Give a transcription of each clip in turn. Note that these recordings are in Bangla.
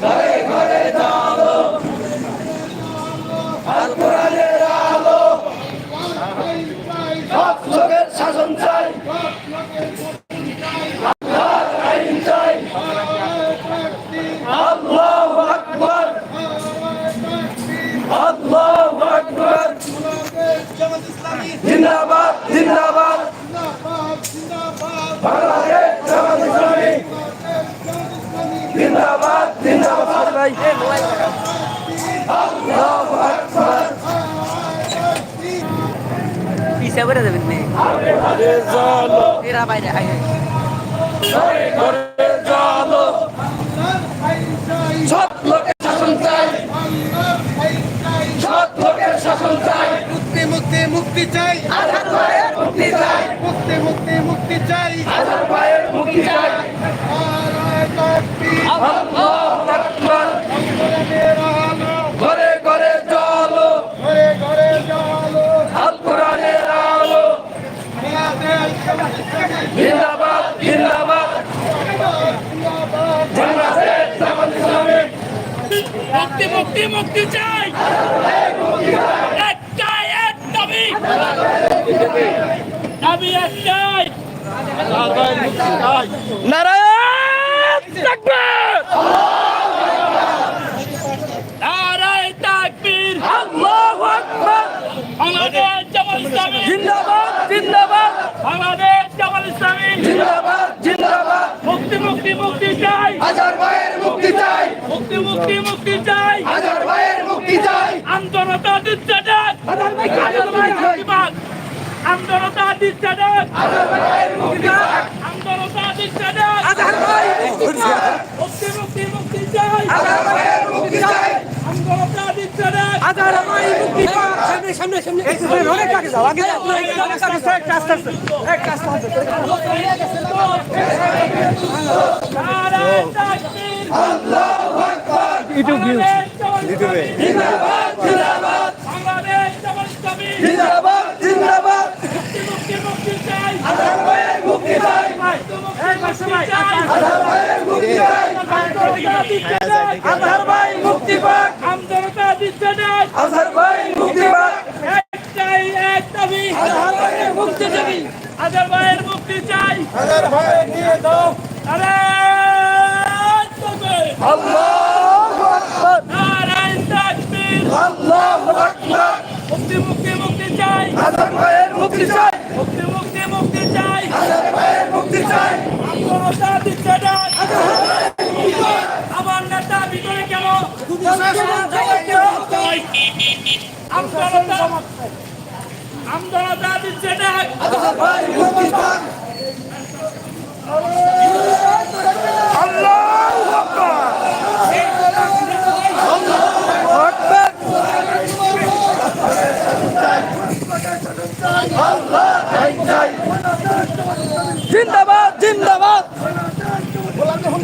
সৎ আকবার পিছিয়ে পড়ে যাবেন এরা বাইরে হাই সৎ লোকের শাসন চাই। সৎ লোকের শাসন চাই। মুক্তি মুক্তি মুক্তি চাই। আধার ভাইয়ের মুক্তি চাই। মুক্তি মুক্তি মুক্তি চাই। আধার ভাইয়ের মুক্তি চাই। আল্লাহু মুক্তি মুক্তি চাই। একটাই এক দাবি। দাবি একটাই। নারায়ণ তাকবীর নারায় তাকবীর। আল্লাহু আকবার। বাংলাদেশ জামাল ইসলামী। জিন্দাবাদ জিন্দাবাদ। বাংলাদেশ জামাল ইসলামী। জিন্দাবাদ জিন্দাবাদ। মুক্তি মুক্তি মুক্তি চাই। হাজার ভাইয়ের মুক্তি চাই মুক্তি মুক্তি মুক্তি চাই হাজার ভাইয়ের মুক্তি চাই আন্দোলনতা দিচ্ছে হাজার ভাই হাজার ভাই চাই আন্দোলনতা দিচ্ছে হাজার ভাইয়ের মুক্তি চাই আন্দোলনতা দিচ্ছে হাজার ভাই মুক্তি চাই মুক্তি মুক্তি মুক্তি চাই হাজার ভাইয়ের মুক্তি চাই আন্দোলনতা দিচ্ছে হাজার ভাই মুক্তি চাই সামনে সামনে সামনে এই তো অনেক কাছে যাও আগে যাও একটা আস্তে আস্তে একটা আস্তে আস্তে নারায় জিন্দাবাদ জিন্দাবাদ মুক্তি চাই হাজার ভাইয়ের মুক্তি চাই মুক্তি ভাইয়ের নিয়ে দাও তাকবীর আল্লাহু আকবার। নারায় তাকবীর। আল্লাহু আকবার। মুক্তি মুক্তি মুক্তি চাই। হাজার ভাইয়ের মুক্তি চাই। মুক্তি মুক্তি মুক্তি চাই। হাজার ভাইয়ের মুক্তি চাই। আন্দোলনতা দিচ্ছে ডাক আমার নেতা ভিতরে কেন আন্দোলনতা দিচ্ছে ডাক হাজার ভাই মুক্তি পাক আল্লাহু আকবার আল্লাহু আকবার আল্লাহ চাই চাই জিন্দাবাদ জিন্দাবাদ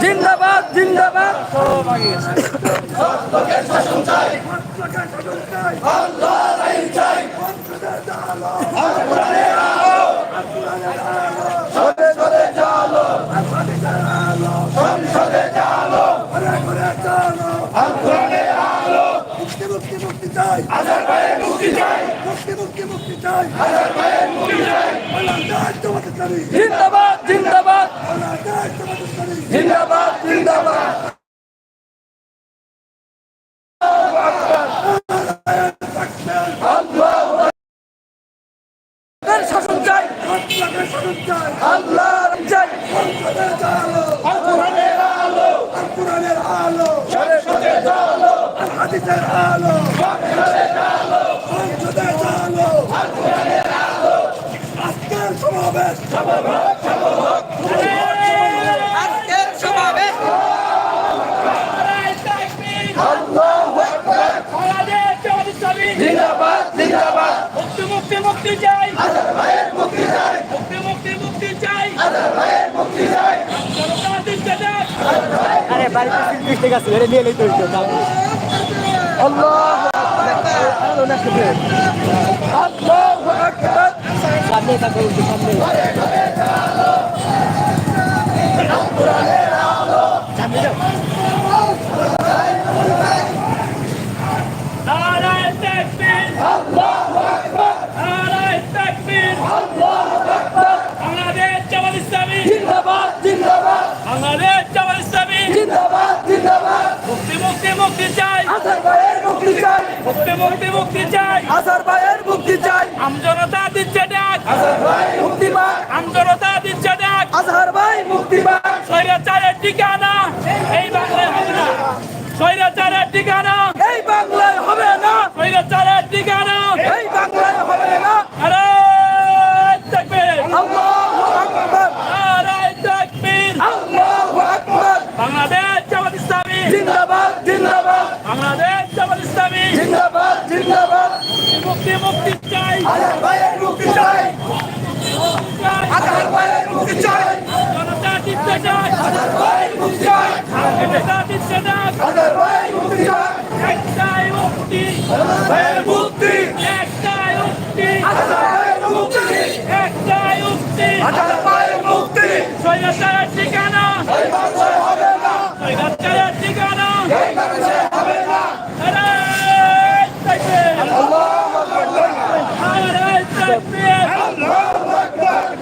জিন্দাবাদ জিন্দাবাদ আল্লাহ আইন চাই সদে সদে চালো সংসদে চালো আন্দোলনে আলো মুক্তি মুক্তি মুক্তি চাই হাজার ভাইয়ের মুক্তি শাসন চাই আপনাকে স্মরণ চাই আল্লাহ চাই সংসদে চালো আল কোরআনের আলো আল কোরআনের আলো সরে সরে চালো আল হাদিসের আলো সংসদে চালো আজকের সমাবেশ আজকের সমাবেশ নারায় তাকবীর আল্লাহু আকবার বাংলাদেশ জামাত ইসলামী জিন্দাবাদ জিন্দাবাদ। মুক্তি মুক্তি মুক্তি চাই। হাজার ভাইয়ের মুক্তি চাই। মুক্তি মুক্তি মুক্তি চাই। হাজার ভাইয়ের মুক্তি চাই। আরে বাড়িতে সিল ঠিক আছে এটা নিয়ে লইতে হইতো আল্লাহু আকবার। আল্লাহু আকবার সামনে থাকো সামনে কোরআনের আলো। মুক্তি মুক্তি মুক্তি চাই। আসার ভাইয়ের মুক্তি চাই। মুক্তি মুক্তি মুক্তি চাই। আসার ভাইয়ের মুক্তি চাই। আমজনতা দিচ্ছে ডাক। আসার ভাই মুক্তি পাক আমজনতা দিচ্ছে ডাক। আসার ভাই মুক্তি পাক স্বৈরাচারের ঠিকানা এই বাংলায় হবে না স্বৈরাচারের ঠিকানা এই বাংলায় হবে না স্বৈরাচারের ঠিকানা এই বাংলায় হবে না আরে তাকবীর আল্লাহু আকবার আরে তাকবীর আল্লাহু আকবার বাংলাদেশ জামাত ইসলামী জিন্দাবাদ জিন্দাবাদ বাংলাদেশ জামাত ইসলামী জিন্দাবাদ জিন্দাবাদ মুক্তি মুক্তি আজহার ভাইয়ের মুক্তি চাই। আজহার ভাইয়ের মুক্তি চাই আজহার ভাইয়ের মুক্তি চাই আজহার ভাইয়ের মুক্তি চাই একটাই মুক্তি আজহার ভাইয়ের মুক্তি একটাই মুক্তি আজহার ভাইয়ের মুক্তি একটাই মুক্তি আজহার ভাইয়ের মুক্তি স্বৈরাচারের ঠিকানা এই বাংলায় হবে না স্বৈরাচারের ঠিকানা এই বাংলায় হবে না আরে তাকবীর আল্লাহু আকবার আরে তাকবীর আল্লাহু আকবার বাংলাদেশ জামাত ইসলামী জিন্দাবাদ জিন্দাবাদ বাংলাদেশ জামাত ইসলামী জিন্দাবাদ জিন্দাবাদ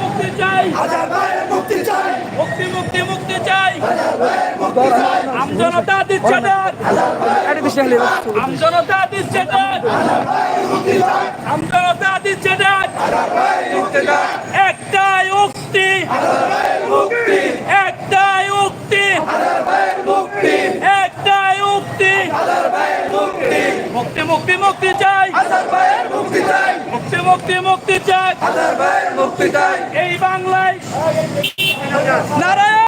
মুক্তি চাই মুক্তি চাই মুক্তি মুক্তি চাই আমজনতা দিচ্ছে ডাক আমজনতা দিচ্ছে ডাক আমজনতা দিচ্ছে ভাইয়ের একটাই উক্তি আজহার ভাইয়ের মুক্তি একটাই উক্তি আজহার ভাইয়ের মুক্তি একটাই উক্তি আজহার ভাইয়ের মুক্তি মুক্তি মুক্তি চাই আজহার ভাইয়ের মুক্তি চাই মুক্তি মুক্তি মুক্তি চাই আজহার ভাইয়ের মুক্তি চাই এই বাংলায় নারায়ণ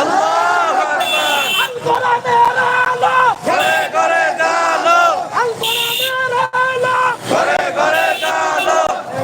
আল্লাহু আকবার আল কোরআনের আলো ঘরে ঘরে আলো ঘরে ঘরে জালো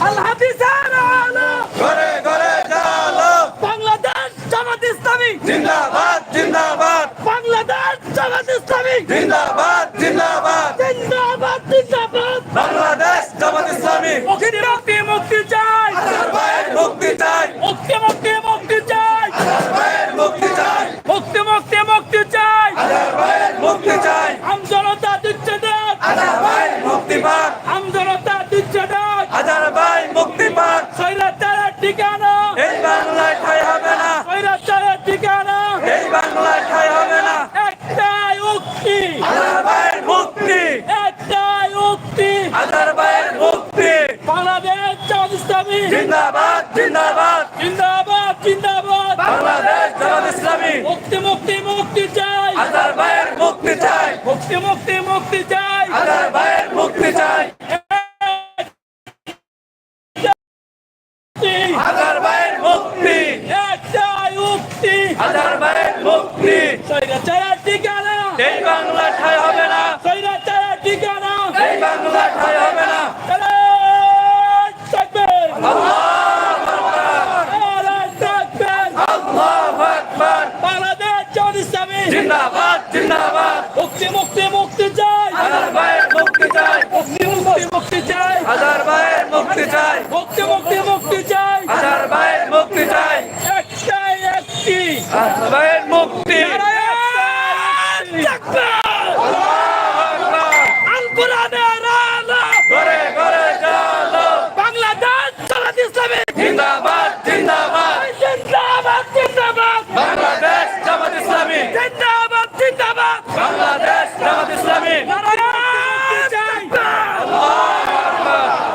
আল হাদিসের আলো ঘরে ঘরে জালো বাংলাদেশ জামাত ইসলামী জিন্দাবাদ জিন্দাবাদ বাংলাদেশ জামাত ইসলামী জিন্দাবাদ জিন্দাবাদ জিন্দাবাদ জিন্দাবাদ বাংলাদেশ জামাত ইসলামী মুক্তি মুক্তি মুক্তি চাই আজহার ভাইয়ের মুক্তি চাই মুক্তি মুক্তি মুক্তি চাই আজহার ভাইয়ের মুক্তি চাই মুক্তি মুক্তি মুক্তি চাই আজহার ভাইয়ের মুক্তি চাই আমজনতা দিচ্ছে ডাক আজহার ভাই মুক্তি পাক আমজনতা দিচ্ছে ডাক আজহার ভাই মুক্তি পাক স্বৈরাচারের ঠিকানা এই বাংলায় ঠাই হবে না স্বৈরাচারের ঠিকানা এই বাংলায় ঠাই হবে না একটাই উক্তি আজহার ভাইয়ের মুক্তি একটাই উক্তি আজহার ভাইয়ের মুক্তি বাংলাদেশ জামাত ইসলামী জিন্দাবাদ জিন্দাবাদ জিন্দাবাদ জিন্দাবাদ বাংলাদেশ জামাত ইসলামী মুক্তি মুক্তি মুক্তি চাই আজহার ভাইয়ের মুক্তি চাই মুক্তি মুক্তি মুক্তি চাই। আজহার ভাইয়ের মুক্তি চাই। একটি, ভাইয়ের মুক্তি। একটাই উক্তি। আজহার ভাইয়ের মুক্তি। স্বৈরাচারের ঠিকানা। এই বাংলায় ঠাই হবে না। স্বৈরাচারের ঠিকানা। এই বাংলায় ঠাই হবে না। বাংলাদেশ জিন্দাবাদ জিন্দাবাদ। মুক্তি মুক্তি মুক্তি। আজহার ভাইয়ের মুক্তি চাই। মুক্তি মুক্তি মুক্তি চাই। হাজার ভাইয়ের মুক্তি চাই। একটাই একটি। হাজার ভাইয়ের মুক্তি নারায়ণ তাকবীর! আল্লাহু আকবার আল কোরআনের আলো ঘরে ঘরে জালো বাংলাদেশ জামাত ইসলামী জিন্দাবাদ জিন্দাবাদ জিন্দাবাদ জিন্দাবাদ বাংলাদেশ জামাত ইসলামী জিন্দাবাদ জিন্দাবাদ বাংলাদেশ জামাত ইসলামী নারায়ণ তাকবীর!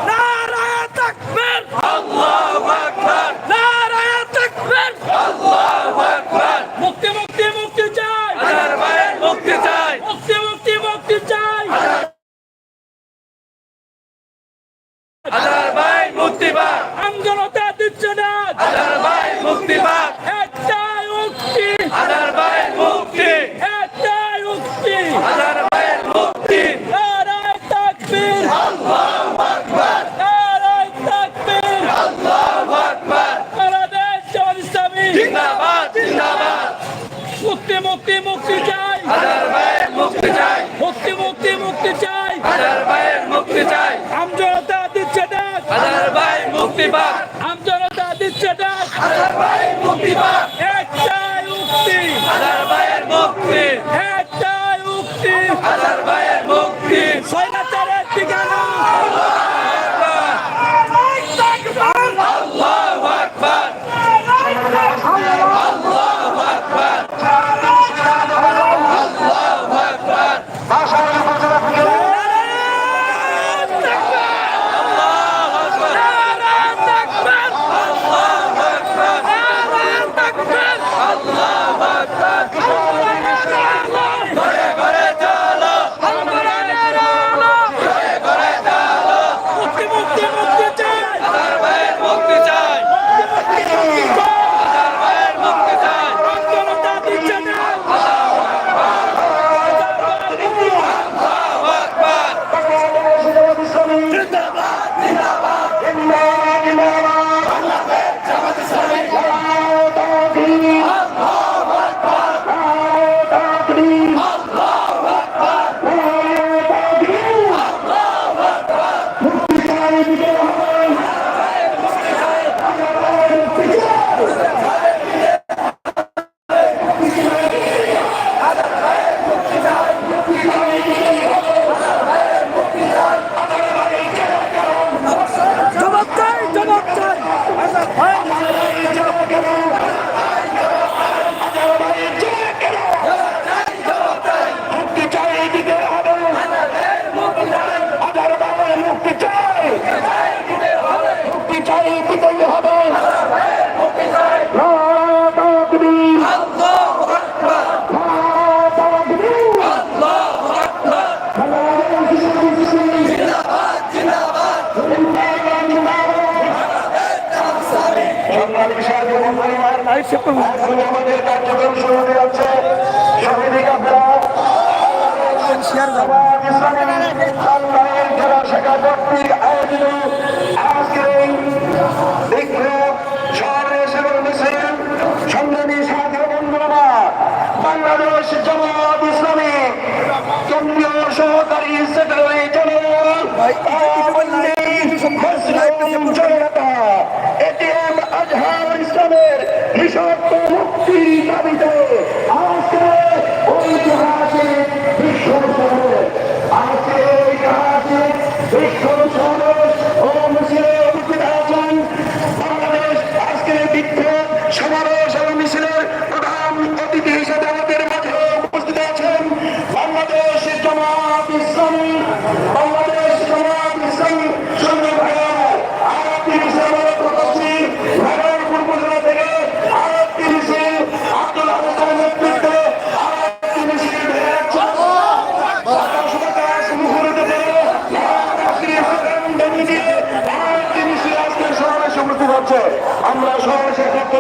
নারায়ণ তাকবীর! আল্লাহু আকবার নারায়ণ তাকবীর! আল্লাহু আকবার মুক্তি মুক্তি মুক্তি চাই আজহার ভাইয়ের মুক্তি চাই মুক্তি মুক্তি মুক্তি চাই আজহার ভাই মুক্তি পাক আমজনতা দিচ্ছে না আজহার মুক্তি পাক। একটাই উক্তি মুক্তি। একটাই উক্তি ভাইয়ের মুক্তি। নারায়ণ তাকবীর! আল্লাহু আকবার। নারায়ণ তাকবীর! আল্লাহু আকবার। বাংলাদেশ জামাত জিন্দাবাদ জিন্দাবাদ। মুক্তি মুক্তি মুক্তি চাই। আজহার ভাইয়ের মুক্তি চাই। মুক্তি মুক্তি মুক্তি চাই। ভাইয়ের মুক্তি চাই। আমজনতা দিচ্ছে ডাক আজহার ভাই মুক্তি পাক। জিন্দাবাদ আকবার আল্লাহু আকবার আল্লাহু আকবার জিন্দাবাদ জিন্দাবাদ আমাদের কার্যক্রম জেনারেল জনতা এটিএম আজহার নিঃশর্ত মুক্তির দাবিতে আজকে বিশ্ব আজকে ঐতিহাসিক দিয়ে আরেকটি মিছিল আজকের সমাবেশে উপস্থিত হচ্ছে। আমরা সমাবেশের পক্ষ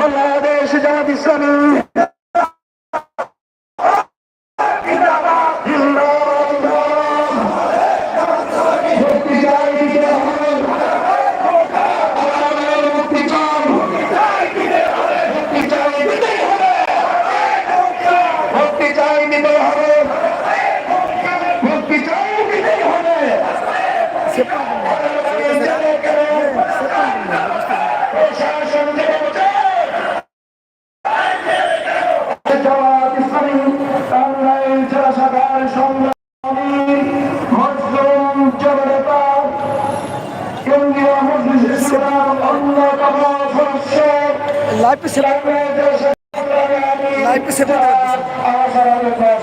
বাংলাদেশ জামাত জেলা শাখার লাইফ মজলুম